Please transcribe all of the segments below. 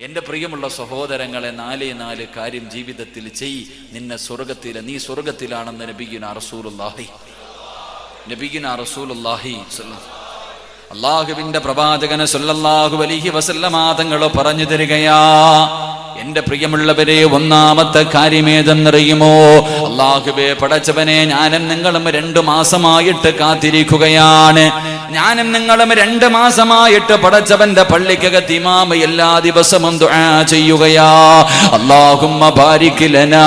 എന്റെ പ്രിയമുള്ള സഹോദരങ്ങളെ നാലേ നാല് കാര്യം ജീവിതത്തിൽ ചെയ് നിന്നെ സ്വർഗത്തിൽ നീ സ്വർഗത്തിലാണെന്ന് നബിഗുന റസൂലുല്ലാഹി നബിഗുന റസൂലുല്ലാഹി അള്ളാഹുവിന്റെ പ്രവാചകന് സൊല്ലാഹു അലൈഹി വസല്ലമാതങ്ങൾ പറഞ്ഞു തരികയാ. എന്റെ പ്രിയമുള്ളവരെ ഒന്നാമത്തെ കാര്യമേതെന്നറിയുമോ? അള്ളാഹുബെ പടച്ചവനെ ഞാനും നിങ്ങളും രണ്ടു മാസമായിട്ട് കാത്തിരിക്കുകയാണ്. ഞാനും നിങ്ങളും രണ്ട് മാസമായിട്ട് പടച്ചവന്റെ പള്ളിക്കകത്ത് ഇമാമ എല്ലാ ദിവസവും ദുആ ചെയ്യുകയാ. അല്ലാഹുമ്മ ബാരിക് ലനാ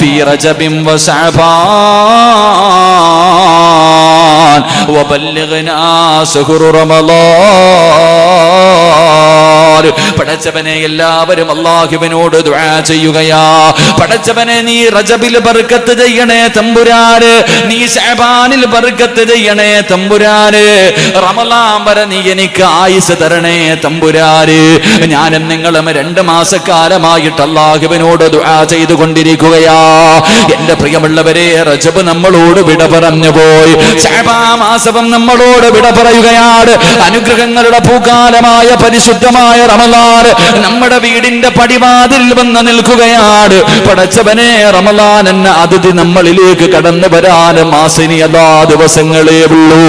ഫീ റജബിൻ റമളാൻ പറയുവാറ് പടച്ചവനെ എല്ലാവരും അള്ളാഹുവിനോട് ദ്വാ ചെയ്യുകയാ. പടച്ചവനെ നീ റജബിൽ ബർക്കത്ത് ചെയ്യണേ തമ്പുരാര് നീ ഷാബാനിൽ ബർക്കത്ത് ചെയ്യണേ തമ്പുരാര് റമലാം വരെ നീ എനിക്ക് ആയുസ് തരണേ തമ്പുരാര് ഞാനും നിങ്ങളും രണ്ട് മാസക്കാലമായിട്ട് അള്ളാഹുവിനോട് ദുആ ചെയ്തുകൊണ്ടിരിക്കുകയാ. എന്റെ പ്രിയമുള്ളവരെ റജബ് നമ്മളോട് വിട പറഞ്ഞു പോയി. മാസവം നമ്മളോട് വിട പറയുകയാണ്. അനുഗ്രഹങ്ങളുടെ പൂക്കാലമായ പരിശുദ്ധമായ റമലാൻ നമ്മുടെ വീടിന്റെ പടിവാതിൽ വന്ന് നിൽക്കുകയാണ്. പടച്ചവനെ റമലാൻ എന്ന അതിഥി നമ്മളിലേക്ക് കടന്നു വരാൻ മാസിനി അതാ ദിവസങ്ങളേ ഉള്ളൂ.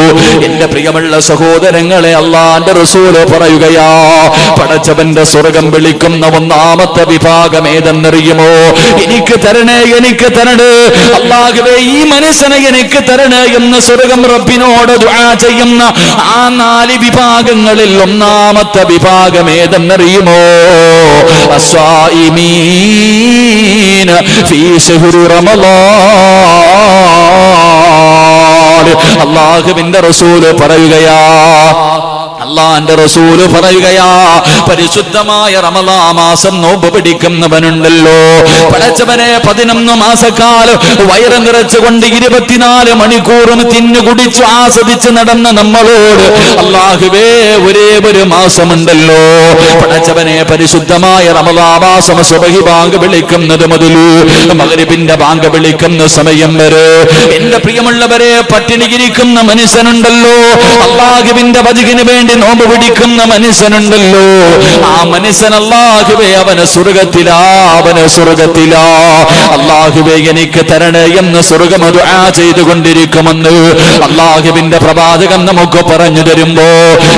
എന്റെ പ്രിയമുള്ള സഹോദരങ്ങളെ അള്ളാന്റെ റസൂൽ പറയുകയാ പടച്ചവന്റെ സ്വർഗം വിളിക്കുന്ന ഒന്നാമത്തെ വിഭാഗം ഏതെന്നറിയുമോ? എനിക്ക് തരണേ എനിക്ക് തരണേ. അള്ളാഹുവേ ഈ മനസ്സിനെ എനിക്ക് തരണേ എന്ന് സ്വർഗം റബ്ബിനോട് ചെയ്യുന്ന ആ നാല് വിഭാഗങ്ങളിൽ ഒന്നാമത്തെ വിഭാഗം ഏതെന്നറിയുമോ അള്ളാഹുവിന്റെ റസൂൽ പറയുകയാ അള്ളാന്റെ റസൂൽ പറയുകയാ പരിശുദ്ധമായ റമലാ മാസം നോമ്പ് പിടിക്കുന്നവനുണ്ടല്ലോ. പടച്ചവനെ പതിനൊന്ന് മാസക്കാലം വയറ് നിറച്ചുകൊണ്ട് ഇരുപത്തിനാല് മണിക്കൂറും തിന്നു കുടിച്ചു ആസ്വദിച്ച് നടന്ന നമ്മളോട് അള്ളാഹുവേ ഒരേ ഒരു മാസമുണ്ടല്ലോ. പടച്ചവനെ പരിശുദ്ധമായ റമലാ മാസം സുബഹി ബാങ്ക് വിളിക്കുന്നത് മുതലു മകരിബിന്റെ ബാങ്ക് വിളിക്കുന്ന സമയം വരെ. എന്റെ പ്രിയമുള്ളവരെ പട്ടിണികിരിക്കുന്ന മനുഷ്യനുണ്ടല്ലോ. അള്ളാഹുവിന്റെ വചകിന് വേണ്ടി നോമ്പ് പിടിക്കുന്ന മനുഷ്യനുണ്ടല്ലോ. ആ മനുഷ്യൻ അള്ളാഹുവേ അവന് സ്വർഗത്തിലാ അവന് സ്വർഗത്തിലാ. അള്ളാഹുവേ എനിക്ക് തരണേ എന്ന് സ്വർഗം അത് ആ ചെയ്തുകൊണ്ടിരിക്കുമെന്ന് അള്ളാഹുവിന്റെ പ്രവാചകം നമുക്ക് പറഞ്ഞു തരുമ്പോ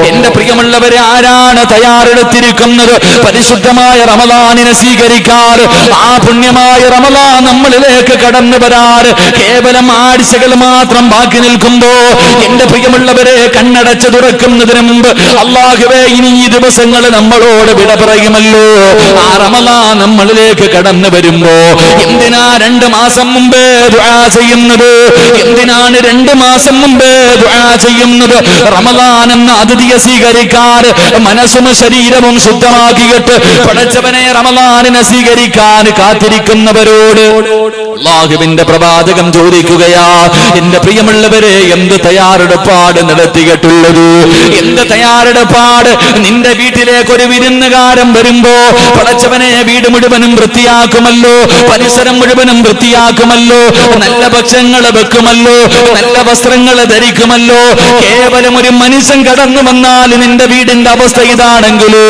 എന്റെ പ്രിയമുള്ളവരെ ആരാണ് തയ്യാറെടുത്തിരിക്കുന്നത്? പരിശുദ്ധമായ റമദാനിനെ സ്വീകരിക്കാൻ ആ പുണ്യമായ റമദാൻ നമ്മളിലേക്ക് കടന്നു വരാൻ കേവലം ആഴ്ചകൾ മാത്രം ബാക്കി നിൽക്കുമ്പോ എന്റെ പ്രിയമുള്ളവരെ കണ്ണടച്ച് തുറക്കുന്നതിന് മുമ്പ് അള്ളാഹുവേ ഇനി ഈ ദിവസങ്ങൾ നമ്മളോട് വിട പറയുമല്ലോ. ആ റമദാ നമ്മളിലേക്ക് കടന്നു വരുമ്പോ എന്തിനാ രണ്ട് മാസം മുമ്പേ ദുആ ചെയ്യുന്നത്? എന്തിനാണ് രണ്ട് മാസം മുമ്പേ ദുആ ചെയ്യുന്നത്? റമദാൻ എന്ന അതിഥിയെ സ്വീകരിക്കാൻ മനസ്സും ശരീരവും ശുദ്ധമാക്കിയിട്ട് പടച്ചവനെ റമദാനിനെ സ്വീകരിക്കാൻ കാത്തിരിക്കുന്നവരോട് അള്ളാഹുവിന്റെ പ്രവാചകം ചോദിക്കുകയാ എന്റെ പ്രിയമുള്ളവരെ എന്ത് തയ്യാറെടുപ്പാട് നടത്തിയിട്ടുള്ളത്? എന്ത് തയ്യാറെടുപ്പാട് നിന്റെ വീട്ടിലേക്ക് ഒരു വിരുന്നുകാരൻ വരുമ്പോ പടച്ചവനെ വീട് മുഴുവനും വൃത്തിയാക്കുമല്ലോ. പരിസരം മുഴുവനും വൃത്തിയാക്കുമല്ലോ. നല്ല ഭക്ഷണങ്ങൾ വെക്കുമല്ലോ. നല്ല വസ്ത്രങ്ങൾ ധരിക്കുമല്ലോ. കേവലം ഒരു മനുഷ്യൻ കടന്നു വന്നാൽ നിന്റെ വീടിന്റെ അവസ്ഥ ഇതാണെങ്കിലോ?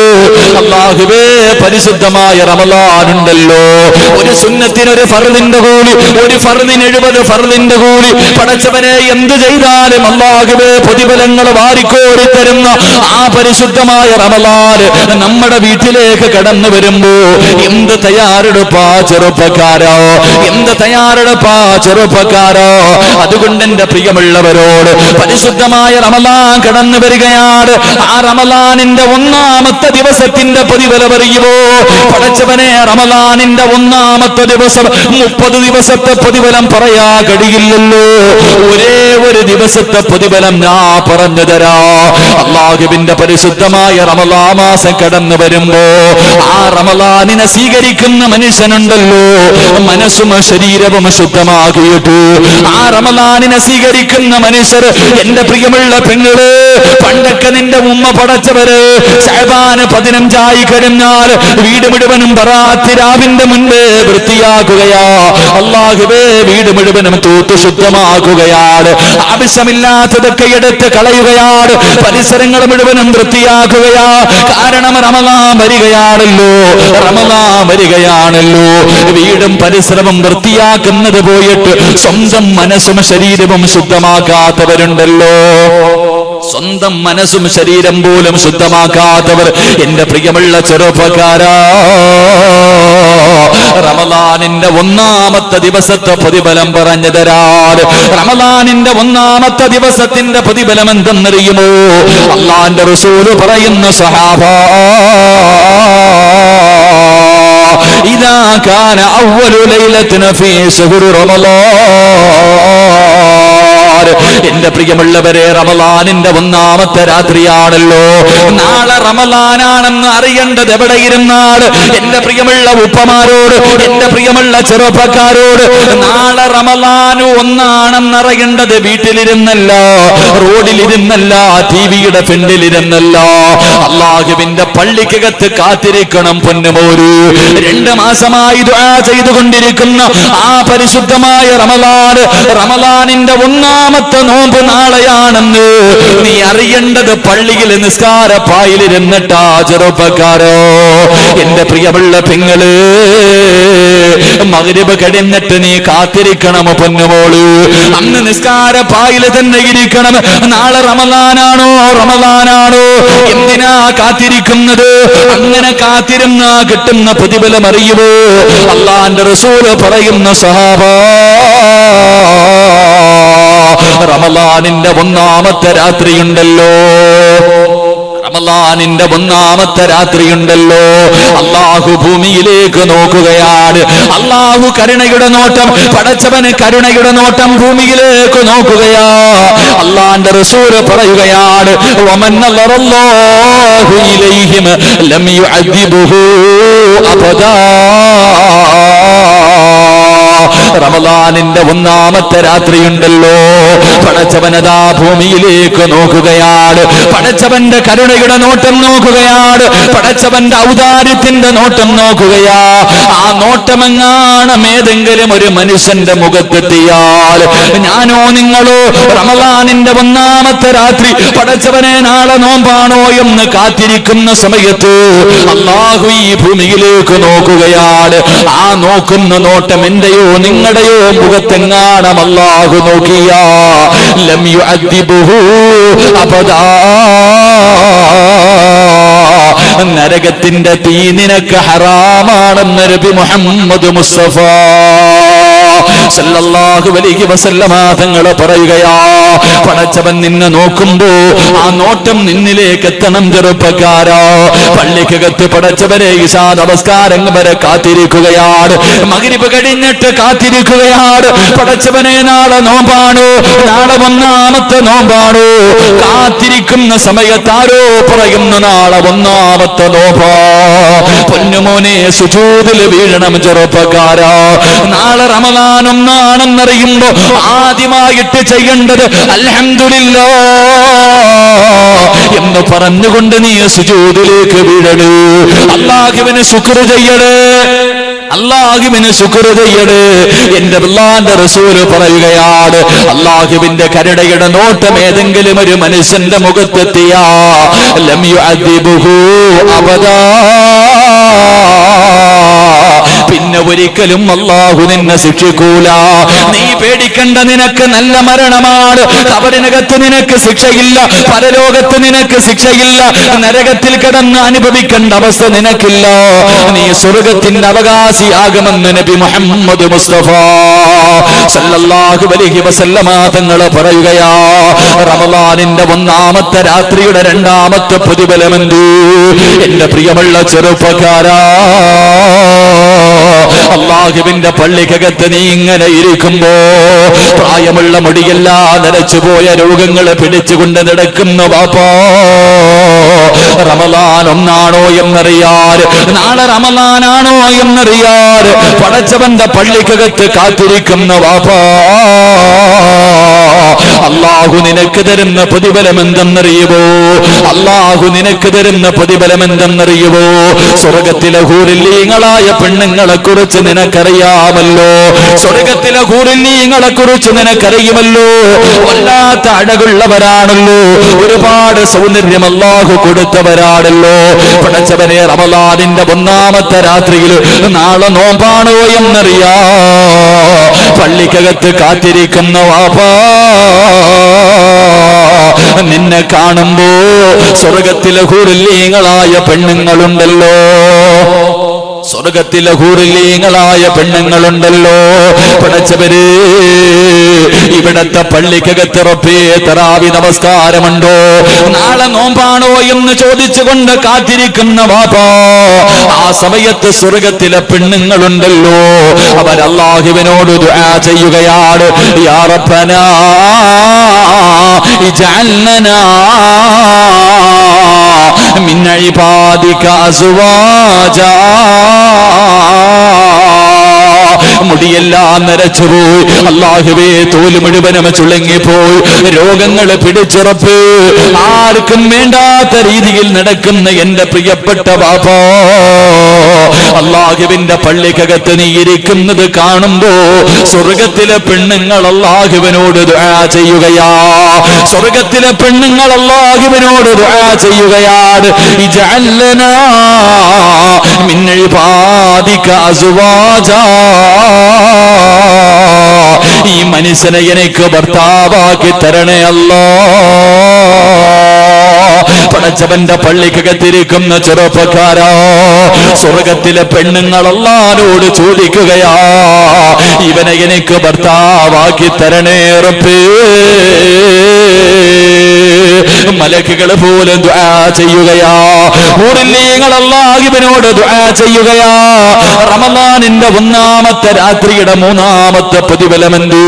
അള്ളാഹുവേ പരിശുദ്ധമായ റമലാനുണ്ടല്ലോ ഒരു സുന്നത്തിനൊരു ഫർദിന്റെ കൂലി ഒരു ഫറുദിന് എഴുപത് ഫർദിന്റെ കൂലി. പടച്ചവനെ എന്ത് ചെയ്താലും അള്ളാഹുവേ പ്രതിഫലങ്ങൾ വാരിക്കോരി തരുന്ന ആ പരിശുദ്ധമായ റമലാൽ നമ്മുടെ വീട്ടിലേക്ക് കടന്നു വരുമ്പോ എന്ത് തയ്യാറെടുപ്പാ ചെറുപ്പക്കാരോ? എന്ത് തയ്യാറെടുപ്പാ ചെറുപ്പക്കാരോ? അതുകൊണ്ട് എന്റെ പ്രിയമുള്ളവരോട് പരിശുദ്ധമായ റമലാൻ കടന്നു വരികയാണ്. ആ റമലാനിന്റെ ഒന്നാമത്തെ ദിവസത്തിന്റെ പ്രതിഫലം അറിയുമോ പടച്ചവനെ റമലാനിന്റെ ഒന്നാമത്തെ ദിവസം മുപ്പത് ദിവസത്തെ പ്രതിഫലം പറയാ കഴിയില്ലല്ലോ. ഒരേ ഒരു ദിവസത്തെ പ്രതിഫലം ഞാൻ പറഞ്ഞു തരാ. അള്ളാഹുബിന്റെ പരിശുദ്ധമായ റമലാ മാസം കടന്നു വരുമ്പോ ആ റമലാനിനെ സ്വീകരിക്കുന്ന മനുഷ്യനുണ്ടല്ലോ. മനസ്സും ശരീരവും ശുദ്ധമാക്കിയിട്ടു. ആ റമലാനിനെ സ്വീകരിക്കുന്ന മനുഷ്യർ എന്റെ പ്രിയമുള്ള പെങ്ങൾ പണ്ടൊക്കെ നിന്റെ ഉമ്മ പടച്ചവര് ശൈബാന് പതിനഞ്ചായി കഴിഞ്ഞാൽ വീട് മുഴുവനും പറാത്തിരാവിന്റെ മുൻപേ വൃത്തിയാക്കുകയാ. അള്ളാഹുവേ വീട് മുഴുവനും തൂത്തു ശുദ്ധമാക്കുകയാണ്. ആവശ്യമില്ലാത്തതൊക്കെ എടുത്ത് കളയുകയാണ്. പരിസരങ്ങൾ മുഴുവനും വൃത്തിയാക്കുകയാ. കാരണം റമദാൻ വരികയാണല്ലോ. റമദാൻ വരികയാണല്ലോ. വീടും പരിസരവും വൃത്തിയാക്കുന്നത് പോയിട്ട് സ്വന്തം മനസ്സും ശരീരവും ശുദ്ധമാക്കാത്തവരുണ്ടല്ലോ. സ്വന്തം മനസ്സും ശരീരം പോലും ശുദ്ധമാക്കാത്തവർ എന്റെ പ്രിയമുള്ള ചെറുപ്പക്കാരാ. റമദാനിന്റെ ഒന്നാമത്തെ ദിവസത്തെ പ്രതിഫലം പറഞ്ഞു തരാൻ റമദാനിന്റെ ഒന്നാമത്തെ ദിവസത്തിന്റെ പ്രതിഫലം എന്തെന്നറിയുമോ? അള്ളാന്റെ റസൂൽ പറയുന്ന സഹാബ ഇതാ കാന അവലു ലൈലത്തിന് ഫീ ശഹ്റു റമളാൻ എന്റെ പ്രിയമുള്ളവരെ റമലാനിന്റെ ഒന്നാമത്തെ രാത്രിയാണല്ലോ. നാളെ റമലാനാണെന്ന് അറിയേണ്ടത് എവിടെ ഇരുന്നാണ്? എന്റെ പ്രിയമുള്ള ഉപ്പമാരോട് എന്റെ പ്രിയമുള്ള ചെറുപ്പക്കാരോട് നാളെ റമലാനു ഒന്നാണെന്ന് അറിയേണ്ടത് വീട്ടിലിരുന്നല്ല റോഡിലിരുന്നല്ല ടി വിയുടെ ഫ്രണ്ടിലിരുന്നല്ല. അള്ളാഹുവിന്റെ പള്ളിക്കകത്ത് കാത്തിരിക്കണം പൊന്നുമോരു. രണ്ട് മാസമായി ചെയ്തുകൊണ്ടിരിക്കുന്ന ആ പരിശുദ്ധമായ റമലാൻ റമലാനിന്റെ ഒന്നാമത്തെ നോമ്പ് നാളെയാണെന്ന് നീ അറിയേണ്ടത് പള്ളിയിൽ നിസ്കാര പായിലിരുന്നിട്ടാ ചെറുപ്പക്കാരോ. എന്റെ പ്രിയമുള്ള പെങ്ങൾ മകരവ് കഴിഞ്ഞിട്ട് നീ കാത്തിരിക്കണം പൊന്നുമോൾ അന്ന് നിസ്കാര പായിൽ തന്നെ ഇരിക്കണം. നാളെ റമദാനാണോ റമദാനാണോ? എന്തിനാ കാത്തിരിക്കുന്നത്? അങ്ങനെ കാത്തിരുന്ന കിട്ടുന്ന പ്രതിഫലം അറിയുമോ അള്ളാന്റെ റസൂൽ പറയുന്ന സഹാബ റമലാനിന്റെ ഒന്നാമത്തെ രാത്രിയുണ്ടല്ലോ. റമലാനിന്റെ ഒന്നാമത്തെ രാത്രിയുണ്ടല്ലോ. അള്ളാഹു ഭൂമിയിലേക്ക് നോക്കുകയാണ്. അള്ളാഹു കരുണയുടെ നോട്ടം പടച്ചവന് കരുണയുടെ നോട്ടം ഭൂമിയിലേക്ക് നോക്കുകയാ. അള്ളാന്റെ റസൂര് പറയുകയാണ് ലം യുഅദ്ദിബുഹു റമദാനിന്റെ ഒന്നാമത്തെ രാത്രിയുണ്ടല്ലോ. പടച്ചവനതാ ഭൂമിയിലേക്ക് നോക്കുകയാണ്. പടച്ചവന്റെ കരുണയുടെ നോട്ടം നോക്കുകയാണ്. പടച്ചവന്റെ ഔദാര്യത്തിന്റെ നോട്ടം നോക്കുകയാ. ആ നോട്ടമെങ്ങാണം ഏതെങ്കിലും ഒരു മനുഷ്യന്റെ മുഖത്തെത്തിയാൽ? ഞാനോ നിങ്ങളോ റമദാനിന്റെ ഒന്നാമത്തെ രാത്രി പടച്ചവനെ നാളെ നോമ്പാണോ എന്ന് കാത്തിരിക്കുന്ന സമയത്ത് അള്ളാഹു ഈ ഭൂമിയിലേക്ക് നോക്കുകയാണ്. ആ നോക്കുന്ന നോട്ടം എന്റെയോ? നിങ്ങളുടെയോ മുഖത്തെങ്ങാണം അള്ളാഹു നോക്കിയ അബദാ. നരകത്തിന്റെ തീ നിനക്ക് ഹറാമാണെന്ന് നബി മുഹമ്മദ് മുസ്തഫ. സല്ലല്ലാഹു അലൈഹി വസല്ലമ തങ്ങൾ പറയുകയാ പടച്ചവൻ നിന്നെ നോക്കുമ്പോ ആ നോട്ടം നിന്നിലേക്ക് എത്തണം ചെറുപ്പക്കാരോ. പള്ളിക്കകത്ത് പടച്ചവരെ ഇഷാദ് നമസ്കാരം വരെ കാത്തിരിക്കുകയാണ്. മകരിപ്പ് കഴിഞ്ഞിട്ട് കാത്തിരിക്കുകയാണ്. പടച്ചവനെ നാളെ നോമ്പാണ്. നാളെ ഒന്നാമത്തെ നോമ്പാണ്. കാത്തിരിക്കുന്ന സമയത്താരോ പറയുന്നു നാളെ ഒന്നാമത്തെ നോമ്പാ. പൊന്നുമോനെ സുജൂതിൽ വീഴണം ചെറുപ്പക്കാരോ. നാളെ റമദാൻ ഒന്നാണെന്നറിയുമ്പോ ആദ്യമായിട്ട് ചെയ്യേണ്ടത് എന്ന് പറഞ്ഞുകൊണ്ട് നീ സുജൂതിലേക്ക് വീഴണു. അള്ളാഹുവിന് ശുക്ർ ചെയ്യണേ. അള്ളാഹുവിന് ശുക്ർ ചെയ്യണേ. എന്റെ അള്ളാന്റെ റസൂൽ പറയുകയാണ് അള്ളാഹുവിന്റെ കരുണയുടെ നോട്ടം ഏതെങ്കിലും ഒരു മനുഷ്യന്റെ മുഖത്തെത്തിയാ. ലം അതിബുഹു അബദാ. പിന്നെ ഒരിക്കലും അള്ളാഹു നിന്നെ ശിക്ഷിക്കൂല. നീ പേടിക്കണ്ട നിനക്ക് നല്ല മരണമാണ്. കബറിനകത്ത് നിനക്ക് ശിക്ഷയില്ല പരലോകത്ത് നിനക്ക് ശിക്ഷയില്ല. നരകത്തിൽ കിടന്ന് അനുഭവിക്കേണ്ട അവസ്ഥ നിനക്കില്ല. നീ സ്വർഗത്തിന്റെ അവകാശിയാകുമെന്ന് നബി മുഹമ്മദ് മുസ്തഫ സല്ലല്ലാഹു അലൈഹി വസല്ലമ തങ്ങൾ പറയുകയാ റമലാനിന്റെ ഒന്നാമത്തെ രാത്രിയുടെ രണ്ടാമത്തെ പ്രതിഫലമെന്തു? എന്റെ പ്രിയമുള്ള ചെറുപ്പക്കാരാ അള്ളാഹുവിന്റെ പള്ളിക്കകത്ത് നീ ഇങ്ങനെ ഇരിക്കുമ്പോ പ്രായമുള്ള മുടിയെല്ലാം നരച്ചുപോയ രോഗങ്ങളെ പിടിച്ചുകൊണ്ട് നടക്കുന്ന വാപ്പോ റമലാൻ ഒന്നാണോ എന്നറിയാൻ നാളെ റമലാനാണോ എന്നറിയാൻ പടച്ചവന്റെ പള്ളിക്കകത്ത് കാത്തിരിക്കുന്ന വാപ്പാ. നിനക്ക് തരുന്ന പ്രതിഫലം എന്തെന്നറിയുമോ അള്ളാഹു നിനക്ക് തരുന്ന പ്രതിഫലം എന്തെന്നറിയുമോ സ്വർഗത്തിലെ ഹൂരില്ലീങ്ങളായ പെണ്ണുങ്ങളെ കുറിച്ച് നിനക്കറിയാമല്ലോ. സ്വർഗത്തിലെ ഹൂരില്ലീങ്ങളെ കുറിച്ച് നിനക്കറിയുമല്ലോ. വല്ലാത്ത അഴകുള്ളവരാണല്ലോ. ഒരുപാട് സൗന്ദര്യം അള്ളാഹു കൊടുത്തവരാണല്ലോ. പടച്ചവനെ റമലാദിന്റെ ഒന്നാമത്തെ രാത്രിയിൽ നാളെ നോമ്പാണോ എന്നറിയാ. പള്ളിക്കകത്ത് കാത്തിരിക്കുന്ന വാപ്പാ. നിന്നെ കാണുമ്പോ സ്വർഗത്തിലെ ഹൂറില്ലീങ്ങളായ പെണ്ണുങ്ങളുണ്ടല്ലോ. സ്വർഗത്തിലെ ഹൂറില്ലീങ്ങളായ പെണ്ണുങ്ങളുണ്ടല്ലോ. പഠിച്ചവര് ഇവിടത്തെ പള്ളിക്കകത്ത് റബ്ബേ തറാവി നമസ്കാരമുണ്ടോ? നാളെ നോമ്പാണോ എന്ന് ചോദിച്ചുകൊണ്ട് കാത്തിരിക്കുന്ന വാപ്പാ ആ സമയത്ത് സ്വർഗത്തിലെ പെണ്ണുങ്ങളുണ്ടല്ലോ. ദുആ ചെയ്യുകയാണ്. യാ റബ്ബനാ ഇജഅൽനനാ മിൻ ഇബാദിക അസ്വാജാ മുടിയെല്ലാം നരച്ചുപോയി. അള്ളാഹുവേ തോൽ മുഴുവനും ചുളുങ്ങിപ്പോയി. രോഗങ്ങൾ പിടിച്ചുറപ്പ്. ആർക്കും വേണ്ടാത്ത രീതിയിൽ നടക്കുന്ന എന്റെ പ്രിയപ്പെട്ട ബാപ്പ അള്ളാഹുവിന്റെ പള്ളിക്കകത്ത് നീ ഇരിക്കുന്നത് കാണുമ്പോ സ്വർഗത്തിലെ പെണ്ണുങ്ങൾ അള്ളാഹുവിനോട് ചെയ്യുകയാ. സ്വർഗത്തിലെ പെണ്ണുങ്ങൾ അള്ളാഹുവിനോട് ചെയ്യുകയാണ്. ഇജല്ലനാ മിൻ ഇബാദിക അസ്വാജാ. ഈ മനുഷ്യനെ എനിക്ക് ഭർത്താവാക്കി തരണേ അല്ലോ. പടച്ചവന്റെ പള്ളിക്കകത്തിരിക്കുന്ന ചെറുപ്പക്കാരോ സ്വർഗത്തിലെ പെണ്ണുങ്ങളെല്ലാരോട് ചോദിക്കുകയാ ഇവനെ എനിക്ക് ഭർത്താവാക്കി തരണേ റബ്ബേ. മലക്കുകൾ പോലും ദുആ ചെയ്യുകയാ. ഊറില്ലീങ്ങൾ അള്ളാഹിബിനോട് ദുആ ചെയ്യുകയാ. റമദാനിന്റെ ഒന്നാമത്തെ രാത്രിയുടെ മൂന്നാമത്തെ പ്രതിഫലമെന്ത്?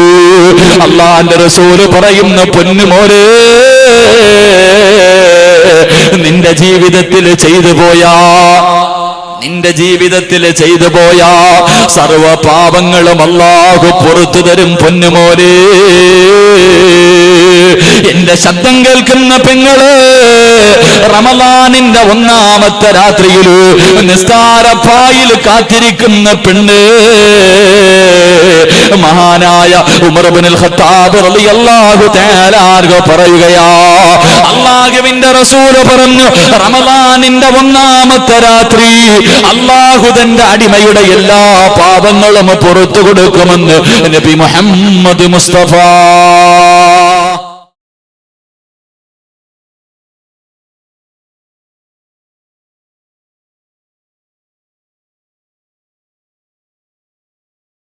അള്ളാന്റെ റസൂൽ പറയുന്ന പൊന്നുമോരേ നിന്റെ ജീവിതത്തിൽ ചെയ്തു പോയാ. നിന്റെ ജീവിതത്തിൽ ചെയ്തു പോയാ. സർവ പാപങ്ങളും അല്ലാഹു പുറത്തു തരും പൊന്നുമോരേ എന്റെ ശബ്ദം കേൾക്കുന്ന പെങ്ങൾ റമലാനിന്റെ ഒന്നാമത്തെ രാത്രിയിൽ നിസ്കാരപ്പായിൽ കാത്തിരിക്കുന്ന പെണ്ണ്. മഹാനായ ഉമർബിനുൽ ഖത്താബ് റളിയല്ലാഹു റസൂൽ പറഞ്ഞു റമലാനിന്റെ ഒന്നാമത്തെ രാത്രി അള്ളാഹു തന്റെ അടിമയുടെ എല്ലാ പാപങ്ങളും പുറത്തു കൊടുക്കുമെന്ന് നബി മുഹമ്മദ് മുസ്തഫ.